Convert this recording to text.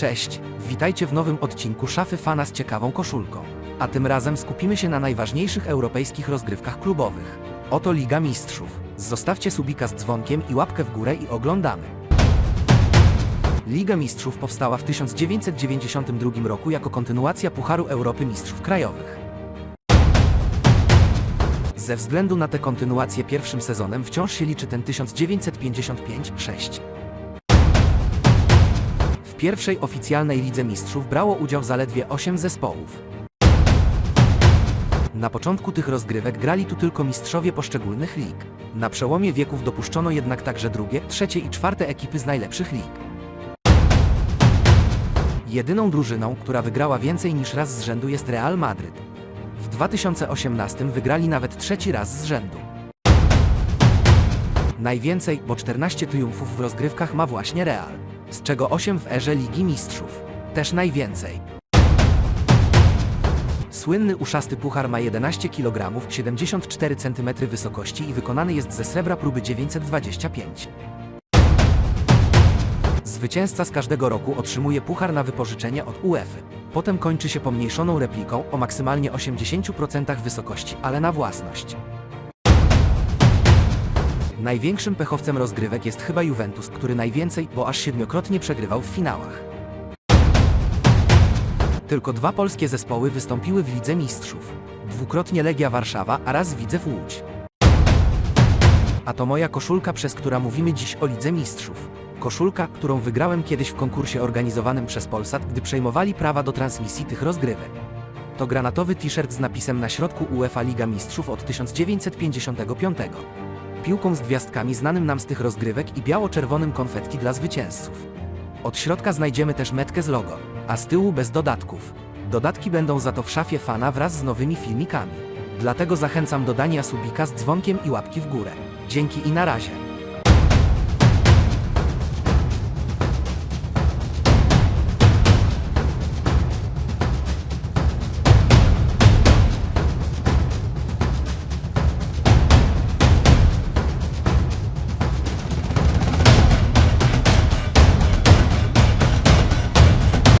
Cześć, witajcie w nowym odcinku Szafy Fana z ciekawą koszulką. A tym razem skupimy się na najważniejszych europejskich rozgrywkach klubowych. Oto Liga Mistrzów. Zostawcie subika z dzwonkiem i łapkę w górę i oglądamy. Liga Mistrzów powstała w 1992 roku jako kontynuacja Pucharu Europy Mistrzów Krajowych. Ze względu na tę kontynuację pierwszym sezonem wciąż się liczy ten 1955-6. Pierwszej oficjalnej Lidze Mistrzów brało udział zaledwie 8 zespołów. Na początku tych rozgrywek grali tu tylko mistrzowie poszczególnych lig. Na przełomie wieków dopuszczono jednak także drugie, trzecie i czwarte ekipy z najlepszych lig. Jedyną drużyną, która wygrała więcej niż raz z rzędu jest Real Madryt. W 2018 wygrali nawet trzeci raz z rzędu. Najwięcej, bo 14 triumfów w rozgrywkach ma właśnie Real, z czego 8 w erze Ligi Mistrzów. Też najwięcej. Słynny uszasty puchar ma 11 kg, 74 cm wysokości i wykonany jest ze srebra próby 925. Zwycięzca z każdego roku otrzymuje puchar na wypożyczenie od UEFA. Potem kończy się pomniejszoną repliką o maksymalnie 80% wysokości, ale na własność. Największym pechowcem rozgrywek jest chyba Juventus, który najwięcej, bo aż siedmiokrotnie przegrywał w finałach. Tylko dwa polskie zespoły wystąpiły w Lidze Mistrzów. Dwukrotnie Legia Warszawa, a raz Widzew Łódź. A to moja koszulka, przez która mówimy dziś o Lidze Mistrzów. Koszulka, którą wygrałem kiedyś w konkursie organizowanym przez Polsat, gdy przejmowali prawa do transmisji tych rozgrywek. To granatowy t-shirt z napisem na środku UEFA Liga Mistrzów od 1955. Piłką z gwiazdkami znanym nam z tych rozgrywek i biało-czerwonym konfetti dla zwycięzców. Od środka znajdziemy też metkę z logo, a z tyłu bez dodatków. Dodatki będą za to w szafie fana wraz z nowymi filmikami. Dlatego zachęcam do dania subika z dzwonkiem i łapki w górę. Dzięki i na razie.